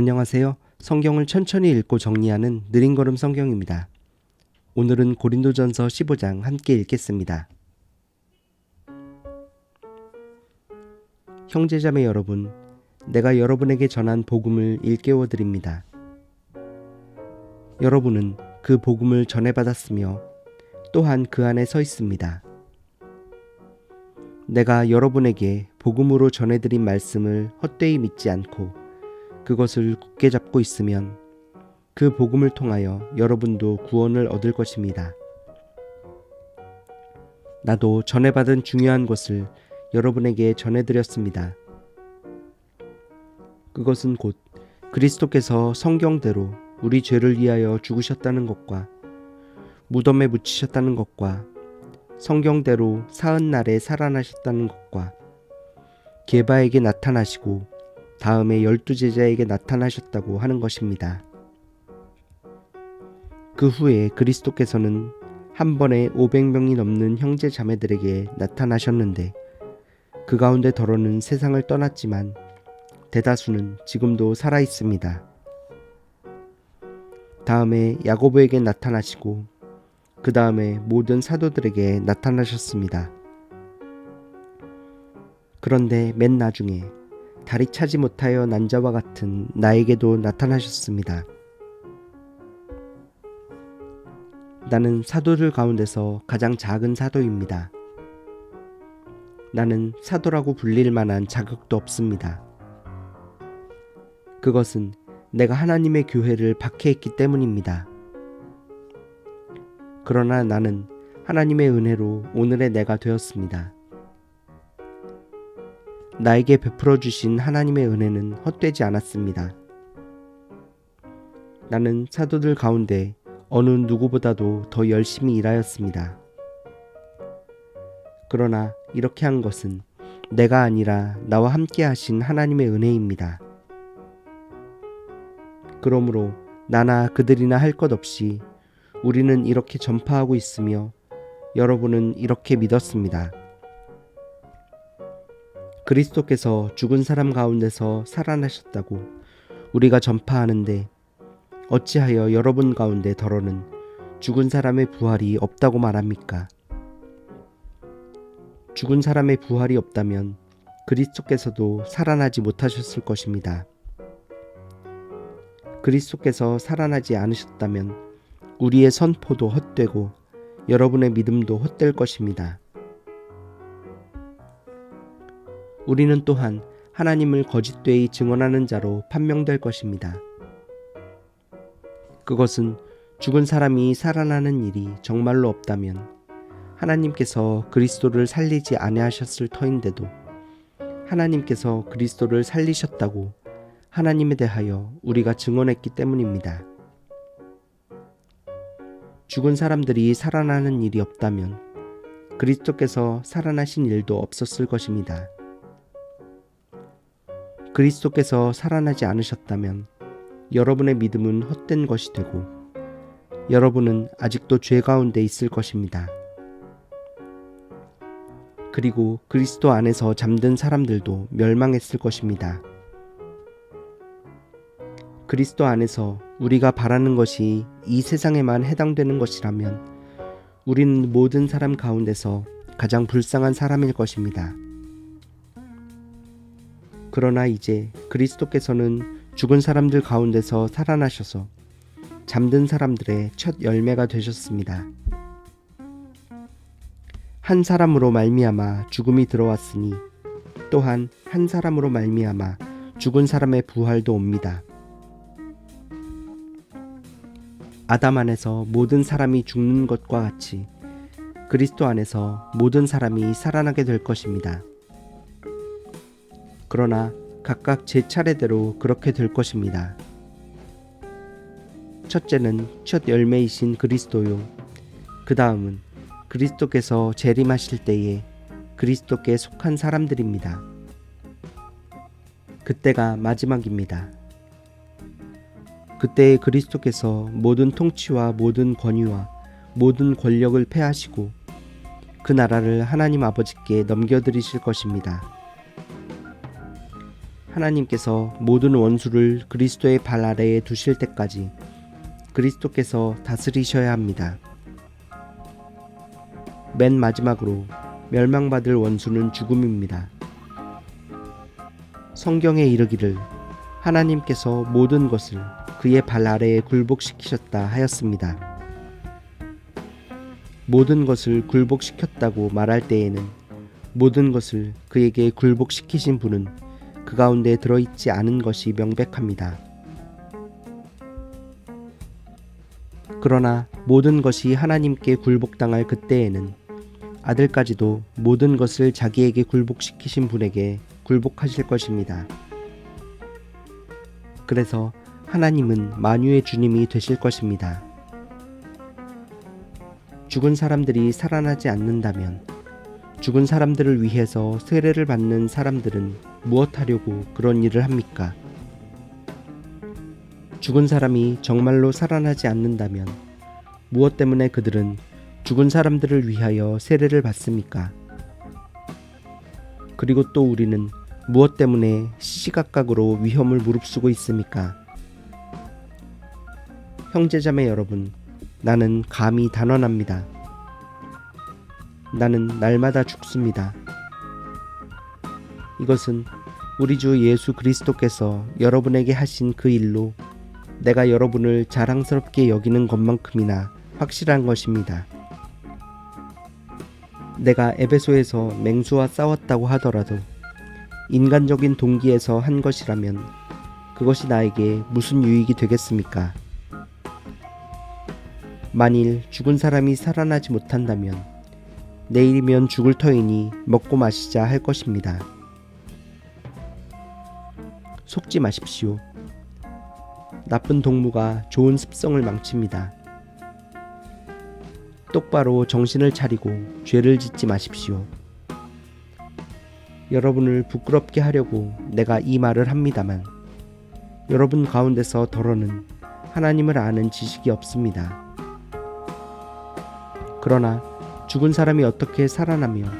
안녕하세요. 성경을 천천히 읽고 정리하는 느린 걸음 성경입니다. 오늘은 고린도전서 15장 함께 읽겠습니다. 형제자매 여러분, 내가 여러분에게 전한 복음을 일깨워 드립니다. 여러분은 그 복음을 전해 받았으며 또한 그 안에 서 있습니다. 내가 여러분에게 복음으로 전해드린 말씀을 헛되이 믿지 않고 그것을 굳게 잡고 있으면 그 복음을 통하여 여러분도 구원을 얻을 것입니다. 나도 전해받은 중요한 것을 여러분에게 전해드렸습니다. 그것은 곧 그리스도께서 성경대로 우리 죄를 위하여 죽으셨다는 것과 무덤에 묻히셨다는 것과 성경대로 사흔 날에 살아나셨다는 것과 게바에게 나타나시고 다음에 열두 제자에게 나타나셨다고 하는 것입니다. 그 후에 그리스도께서는 한 번에 500명이 넘는 형제 자매들에게 나타나셨는데 그 가운데 더러는 세상을 떠났지만 대다수는 지금도 살아 있습니다. 다음에 야고보에게 나타나시고 그 다음에 모든 사도들에게 나타나셨습니다. 그런데 맨 나중에 다리 차지 못하여 난 자와 같은 나에게도 나타나셨습니다. 나는 사도들 가운데서 가장 작은 사도입니다. 나는 사도라고 불릴 만한 자격도 없습니다. 그것은 내가 하나님의 교회를 박해했기 때문입니다. 그러나 나는 하나님의 은혜로 오늘의 내가 되었습니다. 나에게 베풀어 주신 하나님의 은혜는 헛되지 않았습니다. 나는 사도들 가운데 어느 누구보다도 더 열심히 일하였습니다. 그러나 이렇게 한 것은 내가 아니라 나와 함께 하신 하나님의 은혜입니다. 그러므로 나나 그들이나 할 것 없이 우리는 이렇게 전파하고 있으며 여러분은 이렇게 믿었습니다. 그리스도께서 죽은 사람 가운데서 살아나셨다고 우리가 전파하는데 어찌하여 여러분 가운데 더러는 죽은 사람의 부활이 없다고 말합니까? 죽은 사람의 부활이 없다면 그리스도께서도 살아나지 못하셨을 것입니다. 그리스도께서 살아나지 않으셨다면 우리의 선포도 헛되고 여러분의 믿음도 헛될 것입니다. 우리는 또한 하나님을 거짓되이 증언하는 자로 판명될 것입니다. 그것은 죽은 사람이 살아나는 일이 정말로 없다면 하나님께서 그리스도를 살리지 아니하셨을 터인데도 하나님께서 그리스도를 살리셨다고 하나님에 대하여 우리가 증언했기 때문입니다. 죽은 사람들이 살아나는 일이 없다면 그리스도께서 살아나신 일도 없었을 것입니다. 그리스도께서 살아나지 않으셨다면 여러분의 믿음은 헛된 것이 되고 여러분은 아직도 죄 가운데 있을 것입니다. 그리고 그리스도 안에서 잠든 사람들도 멸망했을 것입니다. 그리스도 안에서 우리가 바라는 것이 이 세상에만 해당되는 것이라면 우리는 모든 사람 가운데서 가장 불쌍한 사람일 것입니다. 그러나 이제 그리스도께서는 죽은 사람들 가운데서 살아나셔서 잠든 사람들의 첫 열매가 되셨습니다. 한 사람으로 말미암아 죽음이 들어왔으니 또한 한 사람으로 말미암아 죽은 사람의 부활도 옵니다. 아담 안에서 모든 사람이 죽는 것과 같이 그리스도 안에서 모든 사람이 살아나게 될 것입니다. 그러나 각각 제 차례대로 그렇게 될 것입니다. 첫째는 첫 열매이신 그리스도요. 그 다음은 그리스도께서 재림하실 때에 그리스도께 속한 사람들입니다. 그때가 마지막입니다. 그때에 그리스도께서 모든 통치와 모든 권위와 모든 권력을 패하시고 그 나라를 하나님 아버지께 넘겨드리실 것입니다. 하나님께서 모든 원수를 그리스도의 발 아래에 두실 때까지 그리스도께서 다스리셔야 합니다. 맨 마지막으로 멸망받을 원수는 죽음입니다. 성경에 이르기를 하나님께서 모든 것을 그의 발 아래에 굴복시키셨다 하였습니다. 모든 것을 굴복시켰다고 말할 때에는 모든 것을 그에게 굴복시키신 분은 그 가운데 들어있지 않은 것이 명백합니다. 그러나 모든 것이 하나님께 굴복당할 그때에는 아들까지도 모든 것을 자기에게 굴복시키신 분에게 굴복하실 것입니다. 그래서 하나님은 만유의 주님이 되실 것입니다. 죽은 사람들이 살아나지 않는다면 죽은 사람들을 위해서 세례를 받는 사람들은 무엇 하려고 그런 일을 합니까? 죽은 사람이 정말로 살아나지 않는다면 무엇 때문에 그들은 죽은 사람들을 위하여 세례를 받습니까? 그리고 또 우리는 무엇 때문에 시시각각으로 위험을 무릅쓰고 있습니까? 형제자매 여러분, 나는 감히 단언합니다. 나는 날마다 죽습니다. 이것은 우리 주 예수 그리스도께서 여러분에게 하신 그 일로 내가 여러분을 자랑스럽게 여기는 것만큼이나 확실한 것입니다. 내가 에베소에서 맹수와 싸웠다고 하더라도 인간적인 동기에서 한 것이라면 그것이 나에게 무슨 유익이 되겠습니까? 만일 죽은 사람이 살아나지 못한다면 내일이면 죽을 터이니 먹고 마시자 할 것입니다. 속지 마십시오. 나쁜 동무가 좋은 습성을 망칩니다. 똑바로 정신을 차리고 죄를 짓지 마십시오. 여러분을 부끄럽게 하려고 내가 이 말을 합니다만 여러분 가운데서 덜어는 하나님을 아는 지식이 없습니다. 그러나 죽은 사람이 어떻게 살아나며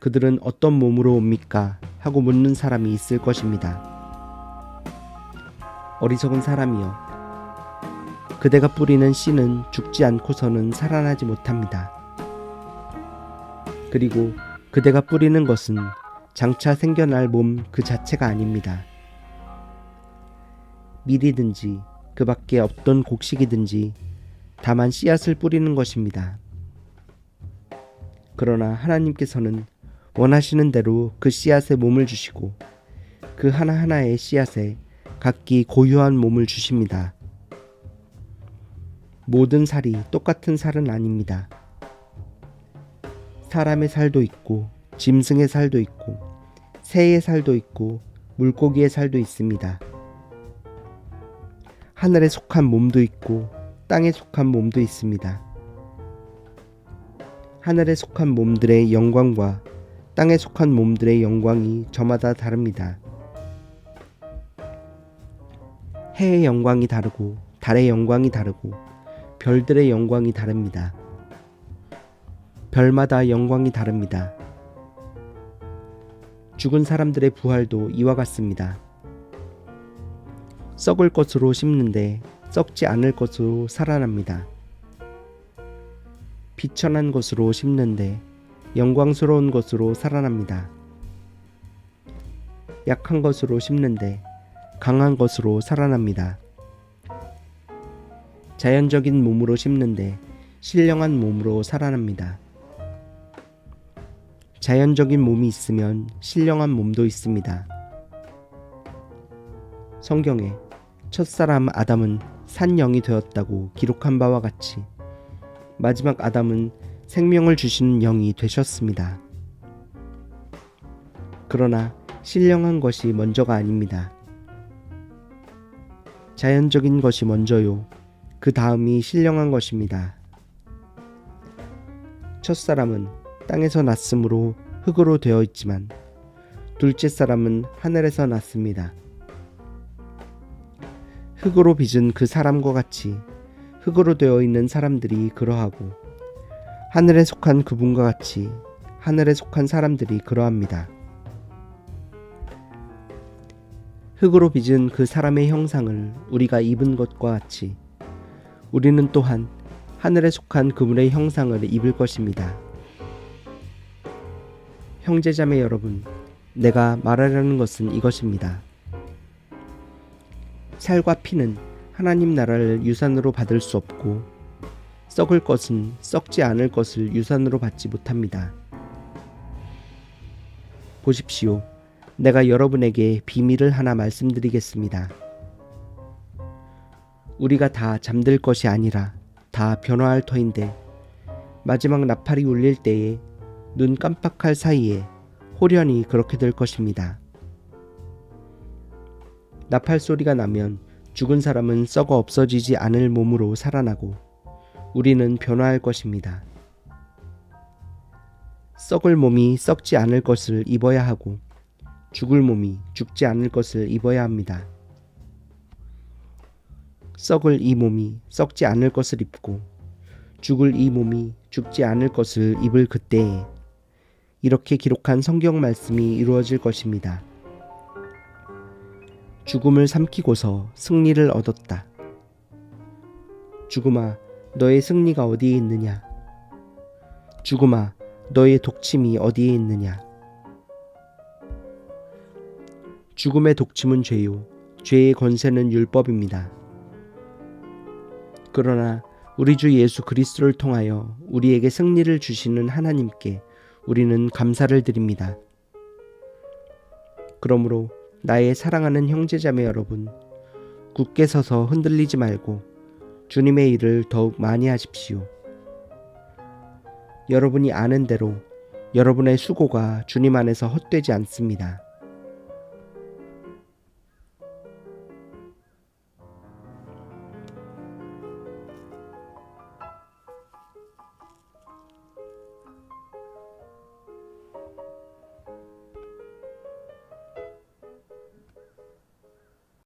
그들은 어떤 몸으로 옵니까? 하고 묻는 사람이 있을 것입니다. 어리석은 사람이여. 그대가 뿌리는 씨는 죽지 않고서는 살아나지 못합니다. 그리고 그대가 뿌리는 것은 장차 생겨날 몸 그 자체가 아닙니다. 밀이든지 그 밖에 어떤 곡식이든지 다만 씨앗을 뿌리는 것입니다. 그러나 하나님께서는 원하시는 대로 그 씨앗에 몸을 주시고 그 하나하나의 씨앗에 각기 고유한 몸을 주십니다. 모든 살이 똑같은 살은 아닙니다. 사람의 살도 있고 짐승의 살도 있고 새의 살도 있고 물고기의 살도 있습니다. 하늘에 속한 몸도 있고 땅에 속한 몸도 있습니다. 하늘에 속한 몸들의 영광과 땅에 속한 몸들의 영광이 저마다 다릅니다. 해의 영광이 다르고 달의 영광이 다르고 별들의 영광이 다릅니다. 별마다 영광이 다릅니다. 죽은 사람들의 부활도 이와 같습니다. 썩을 것으로 심는데 썩지 않을 것으로 살아납니다. 비천한 것으로 심는데 영광스러운 것으로 살아납니다. 약한 것으로 심는데 강한 것으로 살아납니다. 자연적인 몸으로 심는데 신령한 몸으로 살아납니다. 자연적인 몸이 있으면 신령한 몸도 있습니다. 성경에 첫사람 아담은 산영이 되었다고 기록한 바와 같이 마지막 아담은 생명을 주시는 영이 되셨습니다. 그러나 신령한 것이 먼저가 아닙니다. 자연적인 것이 먼저요. 그 다음이 신령한 것입니다. 첫 사람은 땅에서 났으므로 흙으로 되어 있지만 둘째 사람은 하늘에서 났습니다. 흙으로 빚은 그 사람과 같이 흙으로 되어 있는 사람들이 그러하고 하늘에 속한 그분과 같이 하늘에 속한 사람들이 그러합니다. 흙으로 빚은 그 사람의 형상을 우리가 입은 것과 같이 우리는 또한 하늘에 속한 그분의 형상을 입을 것입니다. 형제자매 여러분, 내가 말하려는 것은 이것입니다. 살과 피는 하나님 나라를 유산으로 받을 수 없고 썩을 것은 썩지 않을 것을 유산으로 받지 못합니다. 보십시오. 내가 여러분에게 비밀을 하나 말씀드리겠습니다. 우리가 다 잠들 것이 아니라 다 변화할 터인데 마지막 나팔이 울릴 때에 눈 깜빡할 사이에 호련히 그렇게 될 것입니다. 나팔 소리가 나면 죽은 사람은 썩어 없어지지 않을 몸으로 살아나고 우리는 변화할 것입니다. 썩을 몸이 썩지 않을 것을 입어야 하고 죽을 몸이 죽지 않을 것을 입어야 합니다. 썩을 이 몸이 썩지 않을 것을 입고 죽을 이 몸이 죽지 않을 것을 입을 그때에 이렇게 기록한 성경 말씀이 이루어질 것입니다. 죽음을 삼키고서 승리를 얻었다. 죽음아, 너의 승리가 어디에 있느냐? 죽음아, 너의 독침이 어디에 있느냐? 죽음의 독침은 죄요. 죄의 권세는 율법입니다. 그러나 우리 주 예수 그리스도를 통하여 우리에게 승리를 주시는 하나님께 우리는 감사를 드립니다. 그러므로 나의 사랑하는 형제자매 여러분, 굳게 서서 흔들리지 말고 주님의 일을 더욱 많이 하십시오. 여러분이 아는 대로 여러분의 수고가 주님 안에서 헛되지 않습니다.